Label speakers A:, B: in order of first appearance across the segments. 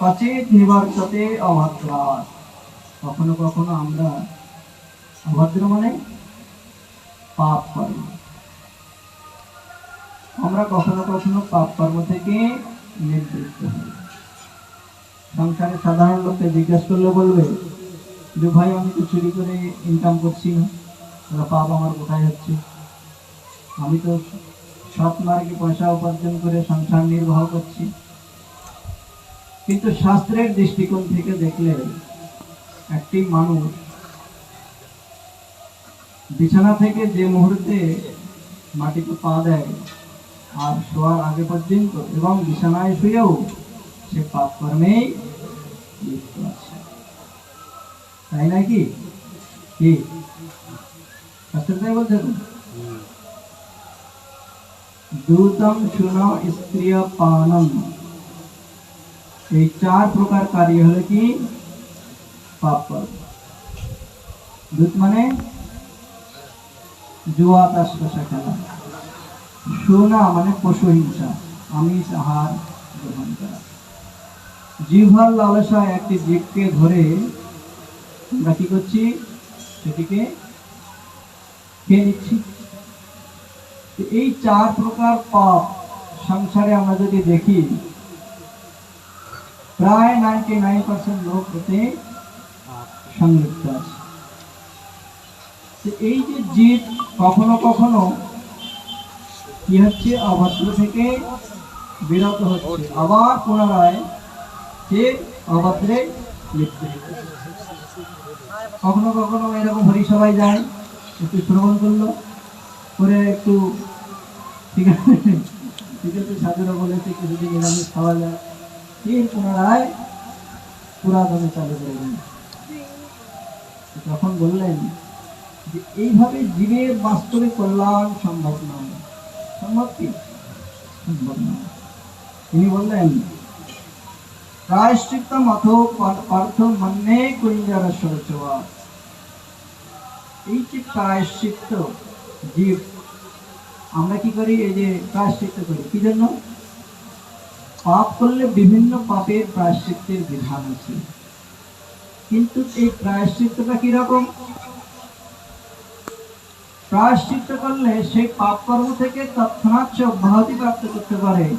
A: কচিত নিবর্ততে অভদ্রাত কখনো কখনো আমরা অভদ্র মানে পাপ কর্ম। আমরা কখনো কখনো পাপ কর্ম থেকে নিবৃত্ত হই। সংসারে সাধারণ লোককে জিজ্ঞেস করলে বলবে, যে ভাই, আমি তো চুরি করে ইনকাম করছি না। পাপ আমার কোথায় হচ্ছে? আমি তো সৎ মার্গে পয়সা উপার্জন করে সংসার নির্বাহ করছি। কিন্তু শাস্ত্রের দৃষ্টিকোণ থেকে দেখলে একটি মানুষ বিছানা থেকে যে মুহূর্তে মাটিতে পা দেয় আর শোয়ার আগে পর্যন্ত এবং বিছানায় শুয়েও সে পাপ কর্মেই লিপ্ত আছে। তাই নাকি? কি? শাস্ত্র তাই বলছে তো? শুন স্ত্রিয় পানম। এই চার প্রকার কার্য হলো কি? পাপ কর্ম দূত মানে জুয়া তাস কষা খেলা। সোনা মানে পশু হিংসা, আমিষ, আহার গ্রহণ করা। জিহ্বার লালসায় একটি জীবকে ধরে আমরা কি করছি? সেটিকে খেয়ে নিচ্ছি। এই চার প্রকার পাপ সংসারে আমরা যদি দেখি প্রায় নাইনটি নাইন পার্সেন্ট লোক এতে সংযুক্ত আছে। এই যে জীব কখনো কখনো কি হচ্ছে? অভদ্র থেকে বিরত হচ্ছে। আবার পুনরায় সে অভদ্রে লিপ্ত কখনো কখনো এরকম হরিসভায় যায়, একটু শ্রবণ করল, করে একটু ঠিক আছে ঠিক আছে, সাধুরা বলেছে, কিছুদিন নিরামিষ খাওয়া যায়। ফির পুনরায় পুরাতনে চালু করে তখন বললেন যে, এইভাবে জীবের বাস্তবে কল্যাণ সম্ভব নয়। সম্ভব কি? সম্ভব নয়। তিনি বললেন, প্রায়শ্চিত্ত মত পার্থ মন্যে কুঞ্জর শৌচবা। এই যে প্রায়শ্চিত্ত জীব, আমরা কি করি? এই যে প্রায়শ্চিত্ত করি। কি জন্য? পাপ করলে বিভিন্ন পাপের প্রায়শ্চিত্তের বিধান আছে। কিন্তু এই প্রায়শ্চিত্তটা কীরকম? প্রায়শ্চিত্ত করলে সেই পাপ কর্ম থেকে তৎক্ষণাৎ সে অব্যাহতি প্রাপ্ত করতে পারে।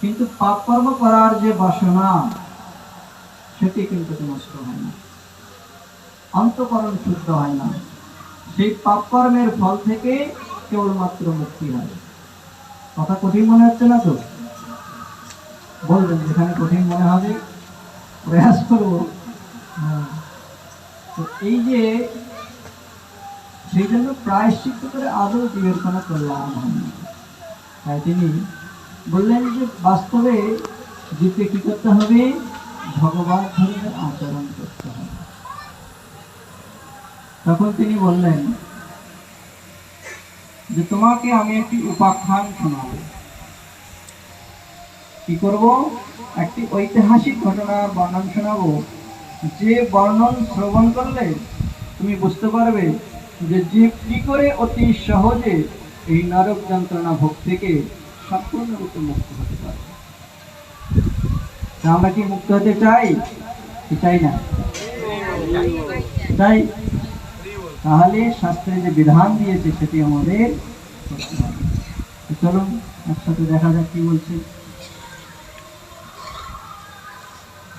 A: কিন্তু পাপ কর্ম করার যে বাসনা, সেটি কিন্তু নষ্ট হয় না। অন্তকরণ শুদ্ধ হয় না। সেই পাপ কর্মের ফল থেকে কেবলমাত্র মুক্তি হয়। কথা কঠিন মনে হচ্ছে না তো? বলবেন যেখানে কঠিন মনে হবে। প্রয়াস করব। হ্যাঁ। তো এই যে সেই জন্য প্রায়শ্চিত্ত করে আদৌ জীবের কোনো কল্যাণ হয় না তাই তিনি বললেন যে বাস্তবে জীবকে কি করতে হবে? ভগবান ধর্মের আচরণ করতে হবে। তখন তিনি বললেন যে তোমাকে আমি একটি উপাখ্যান শোনাবো। কি করব? একটি ঐতিহাসিক ঘটনার বর্ণন শোনাবো। যে বর্ণন শ্রবণ করলে তুমি বুঝতে পারবে যে জীব কি করে অতি সহজে এই নরক যন্ত্রণা ভোগ থেকে সম্পূর্ণরূপে মুক্ত হতে পারে। আমরা কি মুক্ত হতে চাই? চাই না? চাই। তাহলে শাস্ত্রে যে বিধান দিয়েছে সেটি আমাদের চলুন, একসাথে দেখা যাক কি বলছে।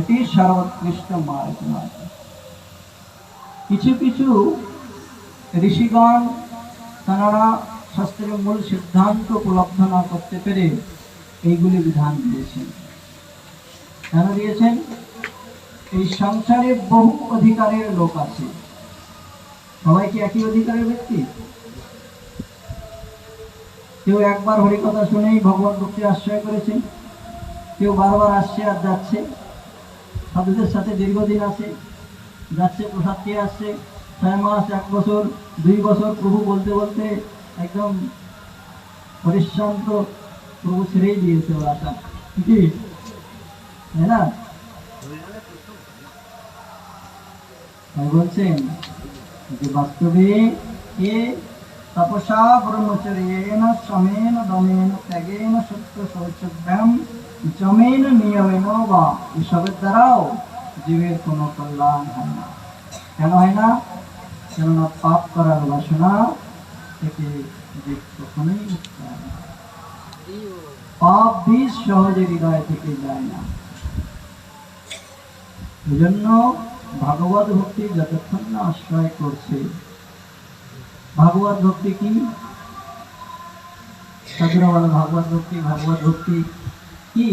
A: এটি সর্বোৎকৃষ্ট মার্গ নয়। কিছু কিছু ঋষিগণ তারা শাস্ত্রের মূল সিদ্ধান্ত উপলব্ধ না করতে পেরে এইগুলি বিধান দিয়েছেন। কেন দিয়েছেন? এই সংসারে বহু অধিকারের লোক আছে। সবাই কি একই অধিকারের ব্যক্তি? কেউ একবার হরিকথা শুনেই ভগবান ভক্তি আশ্রয় করেছেন, কেউ বারবার আসছে আর যাচ্ছে। সাধুদের সাথে দীর্ঘদিন আছে, যাচ্ছে, প্রসাদ খেয়ে আসছে। ছয় মাস, এক বছর, দুই বছর, প্রভু বলতে বলতে একদম পরিশ্রান্ত প্রভু ছেড়েই দিয়েছে ওর আশা। কি? না? বলছেন যে বাস্তবে এ তপসা ব্রহ্মচর্যেন সমেন দমেন ত্যাগেন সত্য শৌচব্যাম জমেন নিয়মেন বা এসবের দ্বারাও জীবের কোনো কল্যাণ হয় না। কেন হয় না? কেননা পাপ করার বাসনা থেকে জীব কখনোই মুক্ত হয় না। পাপ বীজ সহজে হৃদয় থেকে যায় না। এজন্য ভাগবত ভক্তি যতক্ষণ না আশ্রয় করছে ভাগবত ভক্তি কি? ঠাকুরা বলে ভাগবত ভক্তি ভাগবত ভক্তি কি?